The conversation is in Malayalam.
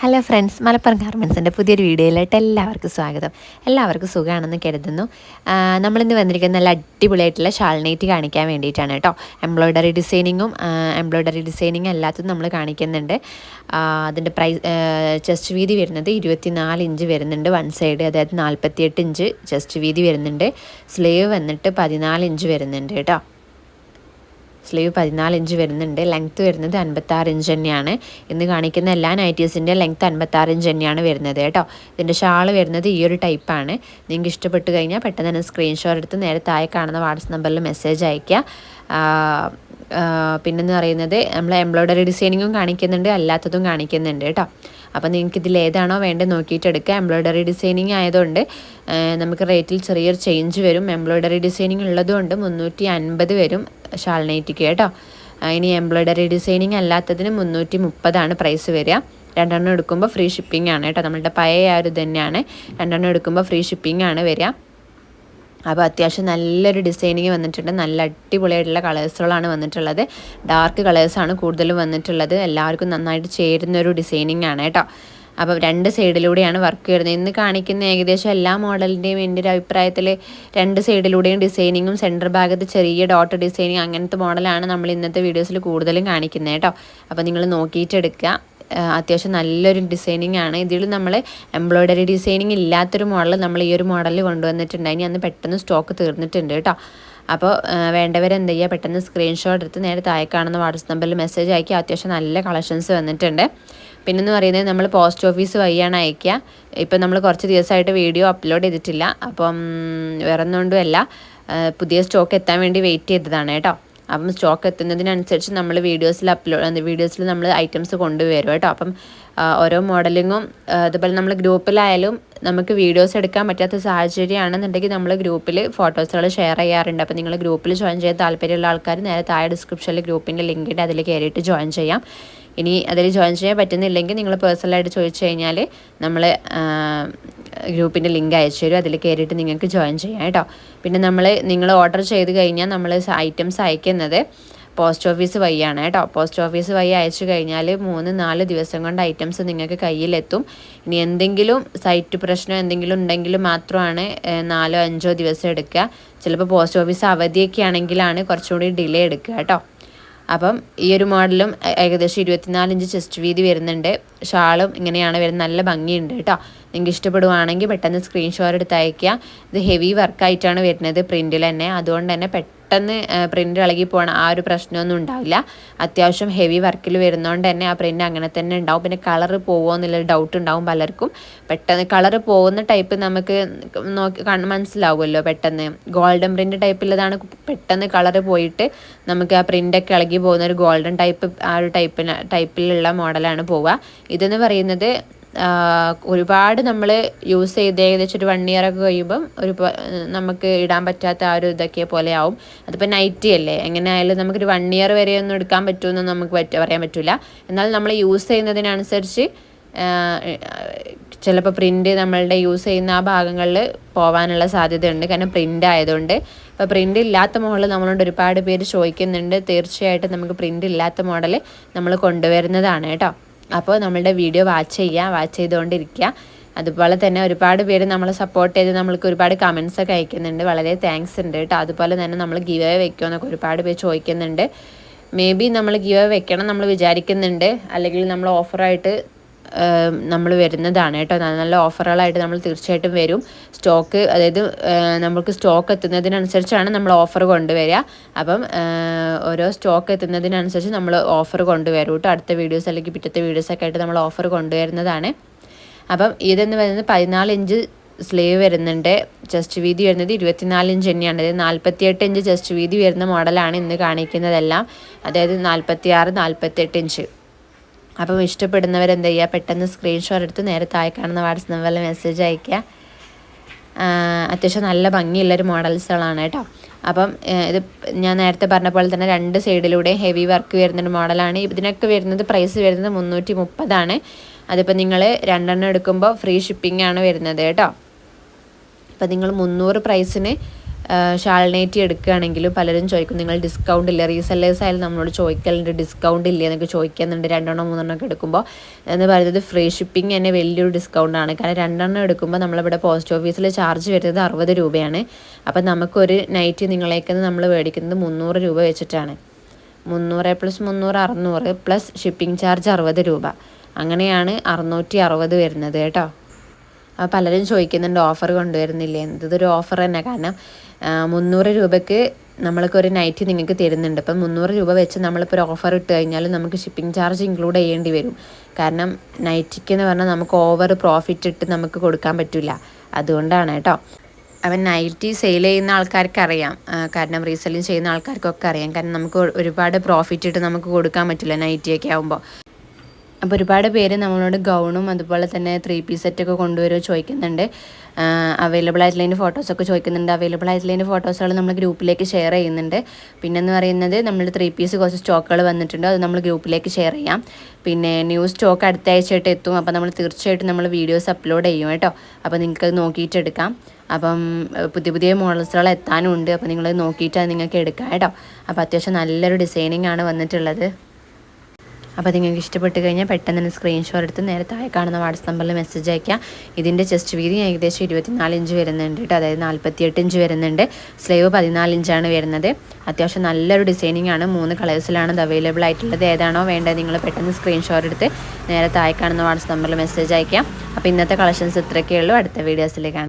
ഹലോ ഫ്രണ്ട്സ് മലപ്പുറം ഗാർമെൻസിന്റെ പുതിയൊരു വീഡിയോയിലായിട്ട് എല്ലാവർക്കും സ്വാഗതം. എല്ലാവർക്കും സുഖമാണെന്ന് കരുതുന്നു. നമ്മളിന്ന് വന്നിരിക്കുന്ന നല്ല അടിപൊളിയായിട്ടുള്ള ഷാൾനൈറ്റ് കാണിക്കാൻ വേണ്ടിയിട്ടാണ് കേട്ടോ. എംബ്രോയ്ഡറി ഡിസൈനിങ്ങും എംബ്രോയ്ഡറി ഡിസൈനിങ് അല്ലാത്തതും നമ്മൾ കാണിക്കുന്നുണ്ട്. അതിന്റെ പ്രൈസ് ചെസ്റ്റ് വീതി വരുന്നത് ഇരുപത്തിനാല് ഇഞ്ച് വരുന്നുണ്ട്. വൺ സൈഡ് അതായത് നാൽപ്പത്തിയെട്ട് ഇഞ്ച് ചെസ്റ്റ് വീതി വരുന്നുണ്ട്. സ്ലീവ് വന്നിട്ട് പതിനാല് ഇഞ്ച് വരുന്നുണ്ട് കേട്ടോ. സ്ലീവ് പതിനാല് ഇഞ്ച് വരുന്നുണ്ട്. ലെങ്ത്ത് വരുന്നത് അൻപത്താറ് ഇഞ്ച് തന്നെയാണ്. ഇന്ന് കാണിക്കുന്ന എല്ലാ നൈറ്റീസിന്റെ ലെങ്ത്ത് അൻപത്താറ് ഇഞ്ച് തന്നെയാണ് വരുന്നത് കേട്ടോ. ഇതിന്റെ ഷാൾ വരുന്നത് ഈ ഒരു ടൈപ്പാണ്. നിങ്ങൾക്ക് ഇഷ്ടപ്പെട്ട് കഴിഞ്ഞാൽ പെട്ടെന്ന് തന്നെ സ്ക്രീൻഷോട്ട് എടുത്ത് നേരെ താഴെ കാണുന്ന വാട്സപ്പ് നമ്പറിൽ മെസ്സേജ് അയയ്ക്കുക. പിന്നെന്ന് പറയുന്നത് നമ്മൾ എംബ്രോയ്ഡറി ഡിസൈനിങ്ങും കാണിക്കുന്നുണ്ട്. അല്ലാത്തതും കാണിക്കുന്നുണ്ട് കേട്ടോ. അപ്പോൾ നിങ്ങൾക്ക് ഇതിൽ ഏതാണോ വേണ്ടത് നോക്കിയിട്ട് എടുക്കുക എംബ്രോയ്ഡറി ഡിസൈനിങ് ആയതുകൊണ്ട് നമുക്ക് റേറ്റിൽ ചെറിയൊരു ചേഞ്ച് വരും. എംബ്രോയ്ഡറി ഡിസൈനിങ് ഉള്ളതുകൊണ്ട് മുന്നൂറ്റി അൻപത് വരും ഷാൾ നൈറ്റിക്ക് കേട്ടോ. ഇനി എംബ്രോയ്ഡറി ഡിസൈനിങ് അല്ലാത്തതിന് മുന്നൂറ്റി മുപ്പതാണ് പ്രൈസ് വരിക. രണ്ടെണ്ണം എടുക്കുമ്പോൾ ഫ്രീ ഷിപ്പിംഗ് ആണ് കേട്ടോ. നമ്മളുടെ പഴയ ആ ഒരു തന്നെയാണ്. രണ്ടെണ്ണം എടുക്കുമ്പോൾ ഫ്രീ ഷിപ്പിംഗ് ആണ് വരിക. അപ്പോൾ അത്യാവശ്യം നല്ലൊരു ഡിസൈനിങ് വന്നിട്ടുണ്ട്. നല്ല അടിപൊളിയായിട്ടുള്ള കളേഴ്സുകളാണ് വന്നിട്ടുള്ളത്. ഡാർക്ക് കളേഴ്സാണ് കൂടുതലും വന്നിട്ടുള്ളത്. എല്ലാവർക്കും നന്നായിട്ട് ചേരുന്ന ഒരു ഡിസൈനിങ് ആണ് കേട്ടോ. അപ്പോൾ രണ്ട് സൈഡിലൂടെയാണ് വർക്ക് വരുന്നത്. ഇന്ന് കാണിക്കുന്ന ഏകദേശം എല്ലാ മോഡലിന്റെയും എന്റെ ഒരു അഭിപ്രായത്തിൽ രണ്ട് സൈഡിലൂടെയും ഡിസൈനിങ്ങും സെന്റർ ഭാഗത്ത് ചെറിയ ഡോട്ട് ഡിസൈനിങ് അങ്ങനത്തെ മോഡലാണ് നമ്മൾ ഇന്നത്തെ വീഡിയോസിൽ കൂടുതലും കാണിക്കുന്നത് കേട്ടോ. അപ്പോൾ നിങ്ങൾ നോക്കിയിട്ട് എടുക്കുക. ആ, അത്യാവശ്യം നല്ലൊരു ഡിസൈനിങ് ആണ്. ഇതിൽ നമ്മൾ എംബ്രോയ്ഡറി ഡിസൈനിങ് ഇല്ലാത്തൊരു മോഡൽ നമ്മൾ ഈ ഒരു മോഡലിൽ കൊണ്ടുവന്നിട്ടുണ്ട്. അതിന് അന്ന് പെട്ടെന്ന് സ്റ്റോക്ക് തീർന്നിട്ടുണ്ട് കേട്ടോ. അപ്പോൾ വേണ്ടവരെന്ത് ചെയ്യുക പെട്ടെന്ന് സ്ക്രീൻഷോട്ട് എടുത്ത് നേരെ താഴെ കാണുന്ന വാട്സപ്പ് നമ്പറിൽ മെസ്സേജ് അയക്കുക അത്യാവശ്യം നല്ല കളക്ഷൻസ് വന്നിട്ടുണ്ട്. പിന്നെന്ന് പറയുന്നത് നമ്മൾ പോസ്റ്റ് ഓഫീസ് വഴിയാണ് അയക്കുക ഇപ്പം നമ്മൾ കുറച്ച് ദിവസമായിട്ട് വീഡിയോ അപ്ലോഡ് ചെയ്തിട്ടില്ല. അപ്പം വേറെ ഒന്നുകൊണ്ടുമല്ല പുതിയ സ്റ്റോക്ക് എത്താൻ വേണ്ടി വെയിറ്റ് ചെയ്തതാണ് കേട്ടോ. അപ്പം സ്റ്റോക്ക് എത്തുന്നതിനനുസരിച്ച് നമ്മൾ വീഡിയോസിൽ അപ്ലോഡ് വീഡിയോസിൽ നമ്മൾ ഐറ്റംസ് കൊണ്ടുവരും കേട്ടോ. അപ്പം ഓരോ മോഡലിങ്ങും അതുപോലെ നമ്മൾ ഗ്രൂപ്പിലായാലും നമുക്ക് വീഡിയോസ് എടുക്കാൻ പറ്റാത്ത സാഹചര്യമാണെന്നുണ്ടെങ്കിൽ നമ്മൾ ഗ്രൂപ്പിൽ ഫോട്ടോസുകൾ ഷെയർ ചെയ്യാറുണ്ട്. അപ്പോൾ നിങ്ങൾ ഗ്രൂപ്പിൽ ജോയിൻ ചെയ്യാൻ താല്പര്യമുള്ള ആൾക്കാർ നേരെ താഴെ ഡിസ്ക്രിപ്ഷനിൽ ഗ്രൂപ്പിന്റെ ലിങ്ക് ഇട്ട് അതിൽ കയറിയിട്ട് ജോയിൻ ചെയ്യാം. ഇനി അതിൽ ജോയിൻ ചെയ്യാൻ പറ്റുന്നില്ലെങ്കിൽ നിങ്ങൾ പേഴ്സണലായിട്ട് ചോദിച്ചു കഴിഞ്ഞാൽ നമ്മൾ ഗ്രൂപ്പിന്റെ ലിങ്ക് അയച്ചു തരും. അതിൽ കയറിയിട്ട് നിങ്ങൾക്ക് ജോയിൻ ചെയ്യാം കേട്ടോ. പിന്നെ നമ്മൾ നിങ്ങൾ ഓർഡർ ചെയ്ത് കഴിഞ്ഞാൽ നമ്മൾ ഐറ്റംസ് അയക്കുന്നത് പോസ്റ്റ് ഓഫീസ് വഴിയാണ് കേട്ടോ. പോസ്റ്റ് ഓഫീസ് വഴി അയച്ചു കഴിഞ്ഞാൽ മൂന്ന് നാല് ദിവസം കൊണ്ട് ഐറ്റംസ് നിങ്ങൾക്ക് കയ്യിലെത്തും. ഇനി എന്തെങ്കിലും സൈറ്റ് പ്രശ്നം എന്തെങ്കിലും ഉണ്ടെങ്കിൽ മാത്രമാണ് നാലോ അഞ്ചോ ദിവസം എടുക്കുക. ചിലപ്പോൾ പോസ്റ്റ് ഓഫീസ് അവധിയൊക്കെ ആണെങ്കിലാണ് കുറച്ചുകൂടി ഡിലേ എടുക്കുക കേട്ടോ. അപ്പം ഈ ഒരു മോഡലും ഏകദേശം ഇരുപത്തിനാല് ഇഞ്ച് ചെസ്റ്റ് വീതി വരുന്നുണ്ട്. ഷാളും ഇങ്ങനെയാണ് വരുന്നത്. നല്ല ഭംഗിയുണ്ട് കേട്ടോ. നിങ്ങൾക്ക് ഇഷ്ടപ്പെടുവാണെങ്കിൽ പെട്ടെന്ന് സ്ക്രീൻഷോട്ട് എടുത്ത് അയയ്ക്കുക ഇത് ഹെവി വർക്കായിട്ടാണ് വരുന്നത്. പ്രിന്റിൽ തന്നെ. അതുകൊണ്ട് തന്നെ പെട്ടെന്ന് പ്രിന്റ് ഇളകി പോകണ ആ ഒരു പ്രശ്നമൊന്നും ഉണ്ടാവില്ല. അത്യാവശ്യം ഹെവി വർക്കിൽ വരുന്നതുകൊണ്ട് തന്നെ ആ പ്രിന്റ് അങ്ങനെ തന്നെ ഉണ്ടാവും. പിന്നെ കളർ പോകുമോ എന്നുള്ളൊരു ഡൗട്ട് ഉണ്ടാവും പലർക്കും. പെട്ടെന്ന് കളർ പോകുന്ന ടൈപ്പ് നമുക്ക് നോക്കി മനസ്സിലാവുമല്ലോ പെട്ടെന്ന്. ഗോൾഡൻ പ്രിന്റ് ടൈപ്പിലതാണ് പെട്ടെന്ന് കളർ പോയിട്ട് നമുക്ക് ആ പ്രിന്റൊക്കെ ഇളകി പോകുന്ന ഒരു ഗോൾഡൻ ടൈപ്പ് ആ ഒരു ടൈപ്പിന് ടൈപ്പിലുള്ള മോഡലാണ് പോവുക. ഇതെന്ന് പറയുന്നത് ഒരുപാട് നമ്മൾ യൂസ് ചെയ്ത് ഏകദേശം ഒരു വൺ ഇയർ ഒക്കെ കഴിയുമ്പം ഒരു നമുക്ക് ഇടാൻ പറ്റാത്ത ആ ഒരു ഇതൊക്കെ പോലെ ആവും. അതിപ്പോൾ നൈറ്റി അല്ലേ? എങ്ങനെ ആയാലും നമുക്കൊരു വൺ ഇയർ വരെ ഒന്നും എടുക്കാൻ പറ്റുമെന്ന് നമുക്ക് പറ്റ പറയാൻ പറ്റില്ല എന്നാൽ നമ്മൾ യൂസ് ചെയ്യുന്നതിനനുസരിച്ച് ചിലപ്പോൾ പ്രിന്റ് നമ്മളുടെ യൂസ് ചെയ്യുന്ന ആ ഭാഗങ്ങളിൽ പോകാനുള്ള സാധ്യതയുണ്ട്. കാരണം പ്രിന്റ് ആയതുകൊണ്ട്. ഇപ്പോൾ പ്രിന്റ് ഇല്ലാത്ത മോഡൽ നമ്മളോട് ഒരുപാട് പേര് ചോദിക്കുന്നുണ്ട്. തീർച്ചയായിട്ടും നമുക്ക് പ്രിന്റ് ഇല്ലാത്ത മോഡൽ നമ്മൾ കൊണ്ടുവരുന്നതാണ് കേട്ടോ. അപ്പോൾ നമ്മളുടെ വീഡിയോ വാച്ച് ചെയ്യുക വാച്ച് ചെയ്തുകൊണ്ടിരിക്കുക. അതുപോലെ തന്നെ ഒരുപാട് പേര് നമ്മളെ സപ്പോർട്ട് ചെയ്ത് നമ്മൾക്ക് ഒരുപാട് കമൻസ് ഒക്കെ അയക്കുന്നുണ്ട്. വളരെ താങ്ക്സ് ഉണ്ട് കേട്ടോ. അതുപോലെ തന്നെ നമ്മൾ ഗിവ് അവേ വെക്കുമെന്നൊക്കെ ഒരുപാട് പേര് ചോദിക്കുന്നുണ്ട്. മേ ബി നമ്മൾ ഗിവ് അവേ വെക്കണം നമ്മൾ വിചാരിക്കുന്നുണ്ട്. അല്ലെങ്കിൽ നമ്മൾ ഓഫറായിട്ട് നമ്മൾ വരുന്നതാണ് കേട്ടോ. നല്ല ഓഫറുകളായിട്ട് നമ്മൾ തീർച്ചയായിട്ടും വരും. സ്റ്റോക്ക് അതായത് നമുക്ക് സ്റ്റോക്ക് എത്തുന്നതിനനുസരിച്ചാണ് നമ്മൾ ഓഫർ കൊണ്ടുവരിക. അപ്പം ഓരോ സ്റ്റോക്ക് എത്തുന്നതിനനുസരിച്ച് നമ്മൾ ഓഫർ കൊണ്ടുവരും കേട്ടോ. അടുത്ത വീഡിയോസ് അല്ലെങ്കിൽ പിറ്റത്തെ വീഡിയോസൊക്കെ ആയിട്ട് നമ്മൾ ഓഫർ കൊണ്ടുവരുന്നതാണ്. അപ്പം ഇതെന്ന് പറയുന്നത് പതിനാല് ഇഞ്ച് സ്ലീവ് വരുന്നുണ്ട്. ചെസ്റ്റ് വീതി വരുന്നത് ഇരുപത്തിനാല് ഇഞ്ച് തന്നെയാണ്. അതായത് നാൽപ്പത്തിയെട്ട് ഇഞ്ച് ചെസ്റ്റ് വീതി വരുന്ന മോഡലാണ് ഇന്ന് കാണിക്കുന്നതെല്ലാം. അതായത് നാൽപ്പത്തിയാറ് നാൽപ്പത്തെട്ട് ഇഞ്ച്. അപ്പം ഇഷ്ടപ്പെടുന്നവർ എന്ത് ചെയ്യുക? പെട്ടെന്ന് സ്ക്രീൻഷോട്ട് എടുത്ത് നേരെ താഴെ കാണുന്ന വാട്സപ്പ് നമ്പറിൽ മെസ്സേജ് അയയ്ക്കുക. അത്യാവശ്യം നല്ല ഭംഗിയുള്ളൊരു മോഡൽസുകളാണ് കേട്ടോ. അപ്പം ഇത് ഞാൻ നേരത്തെ പറഞ്ഞ പോലെ തന്നെ രണ്ട് സൈഡിലൂടെ ഹെവി വർക്ക് വരുന്നൊരു മോഡലാണ് ഇതിനൊക്കെ വരുന്നത് പ്രൈസ് വരുന്നത് മുന്നൂറ്റി മുപ്പതാണ് അതിപ്പോൾ നിങ്ങൾ രണ്ടെണ്ണം എടുക്കുമ്പോൾ ഫ്രീ ഷിപ്പിംഗ് ആണ് വരുന്നത് കേട്ടോ. അപ്പം നിങ്ങൾ മുന്നൂറ് പ്രൈസിന് ഷാൾനേറ്റി എടുക്കുകയാണെങ്കിലും പലരും ചോദിക്കും നിങ്ങൾ ഡിസ്കൗണ്ട് ഇല്ല? റീസെല്ലേഴ്സ് ആയാലും നമ്മളോട് ചോദിക്കലുണ്ട് ഡിസ്കൗണ്ട് ഇല്ല? എന്നൊക്കെ ചോദിക്കുന്നുണ്ട്. രണ്ടെണ്ണം മൂന്നെണ്ണം ഒക്കെ എടുക്കുമ്പോൾ എന്ന് പറയുന്നത് ഫ്രീ ഷിപ്പിംഗ് തന്നെ വലിയൊരു ഡിസ്കൗണ്ടാണ് കാരണം രണ്ടെണ്ണം എടുക്കുമ്പോൾ നമ്മളിവിടെ പോസ്റ്റ് ഓഫീസിൽ ചാർജ് വരുന്നത് അറുപത് രൂപയാണ്. അപ്പം നമുക്കൊരു നൈറ്റ് നിങ്ങളേക്ക് നമ്മൾ മേടിക്കുന്നത് മുന്നൂറ് രൂപ വെച്ചിട്ടാണ്. മുന്നൂറ് പ്ലസ് മുന്നൂറ് അറുന്നൂറ് പ്ലസ് ഷിപ്പിംഗ് ചാർജ് അറുപത് രൂപ. അങ്ങനെയാണ് അറുന്നൂറ്റി അറുപത് വരുന്നത് കേട്ടോ. പലരും ചോദിക്കുന്നുണ്ട് ഓഫർ കൊണ്ടുവരുന്നില്ലേ? ഇതൊരു ഓഫർ തന്നെ. കാരണം മുന്നൂറ് രൂപയ്ക്ക് നമ്മൾക്ക് ഒരു നൈറ്റ് നിങ്ങൾക്ക് തരുന്നുണ്ട്. അപ്പം മുന്നൂറ് രൂപ വെച്ച് നമ്മളിപ്പോൾ ഒരു ഓഫർ ഇട്ട് കഴിഞ്ഞാൽ നമുക്ക് ഷിപ്പിംഗ് ചാർജ് ഇൻക്ലൂഡ് ചെയ്യേണ്ടി വരും. കാരണം നൈറ്റിക്ക് എന്ന് പറഞ്ഞാൽ നമുക്ക് ഓവർ പ്രോഫിറ്റ് ഇട്ട് നമുക്ക് കൊടുക്കാൻ പറ്റില്ല അതുകൊണ്ടാണ് കേട്ടോ. അവൻ നൈറ്റി സെയിൽ ചെയ്യുന്ന ആൾക്കാർക്ക് അറിയാം. കാരണം റീസെല്ലിങ് ചെയ്യുന്ന ആൾക്കാർക്കൊക്കെ അറിയാം. കാരണം നമുക്ക് ഒരുപാട് പ്രോഫിറ്റ് ഇട്ട് നമുക്ക് കൊടുക്കാൻ പറ്റില്ല നൈറ്റിയൊക്കെ ആകുമ്പോൾ അപ്പോൾ ഒരുപാട് പേര് നമ്മളോട് ഗൗണും അതുപോലെ തന്നെ ത്രീ പീസ് സെറ്റൊക്കെ കൊണ്ടുവരുമോ ചോദിക്കുന്നുണ്ട്. അവൈലബിൾ ആയിട്ടുള്ളതിന്റെ ഫോട്ടോസൊക്കെ ചോദിക്കുന്നുണ്ട്. അവൈലബിൾ ആയിട്ടുള്ളതിന്റെ ഫോട്ടോസുകൾ നമ്മൾ ഗ്രൂപ്പിലേക്ക് ഷെയർ ചെയ്യുന്നുണ്ട്. പിന്നെന്ന് പറയുന്നത് നമ്മൾ ത്രീ പീസ് കുറച്ച് സ്റ്റോക്കുകൾ വന്നിട്ടുണ്ട്. അത് നമ്മൾ ഗ്രൂപ്പിലേക്ക് ഷെയർ ചെയ്യാം. പിന്നെ ന്യൂ സ്റ്റോക്ക് അടുത്ത ആഴ്ചയായിട്ട് എത്തും. അപ്പോൾ നമ്മൾ തീർച്ചയായിട്ടും നമ്മൾ വീഡിയോസ് അപ്ലോഡ് ചെയ്യും കേട്ടോ. അപ്പോൾ നിങ്ങൾക്ക് അത് നോക്കിയിട്ട് എടുക്കാം. അപ്പം പുതിയ പുതിയ മോഡൽസുകൾ എത്താനുണ്ട്. അപ്പോൾ നിങ്ങൾ നോക്കിയിട്ട് നിങ്ങൾക്ക് എടുക്കാം കേട്ടോ. അപ്പോൾ അത്യാവശ്യം നല്ലൊരു ഡിസൈനിങ് ആണ് വന്നിട്ടുള്ളത്. അപ്പോൾ നിങ്ങൾക്ക് ഇഷ്ടപ്പെട്ട് കഴിഞ്ഞാൽ പെട്ടെന്ന് തന്നെ സ്ക്രീൻഷോട്ട് എടുത്ത് നേരെ താഴെ കാണുന്ന വാട്സപ്പ് നമ്പറിൽ മെസ്സേജ് അയക്കുക ഇതിന്റെ ചെസ്റ്റ് വീതി ഏകദേശം ഇരുപത്തിനാല് ഇഞ്ച് വരുന്നുണ്ട് കേട്ടോ അതായത് നാൽപ്പത്തിയെട്ട് ഇഞ്ച് വരുന്നുണ്ട്. സ്ലീവ് പതിനാല് ഇഞ്ചാണ് വരുന്നത്. അത്യാവശ്യം നല്ലൊരു ഡിസൈനിങ് ആണ്. മൂന്ന് കളേഴ്സിലാണ് ഇത് അവൈലബിൾ ആയിട്ടുള്ളത്. ഏതാണോ വേണ്ടത് നിങ്ങൾ പെട്ടെന്ന് സ്ക്രീൻഷോട്ട് എടുത്ത് നേരെ താഴെ കാണുന്ന വാട്സപ്പ് നമ്പറിൽ മെസ്സേജ് അയക്കാം അപ്പോൾ ഇന്നത്തെ കളക്ഷൻസ് ഇത്രയൊക്കെ ഉള്ളൂ. അടുത്ത വീഡിയോസിലേക്കാണ്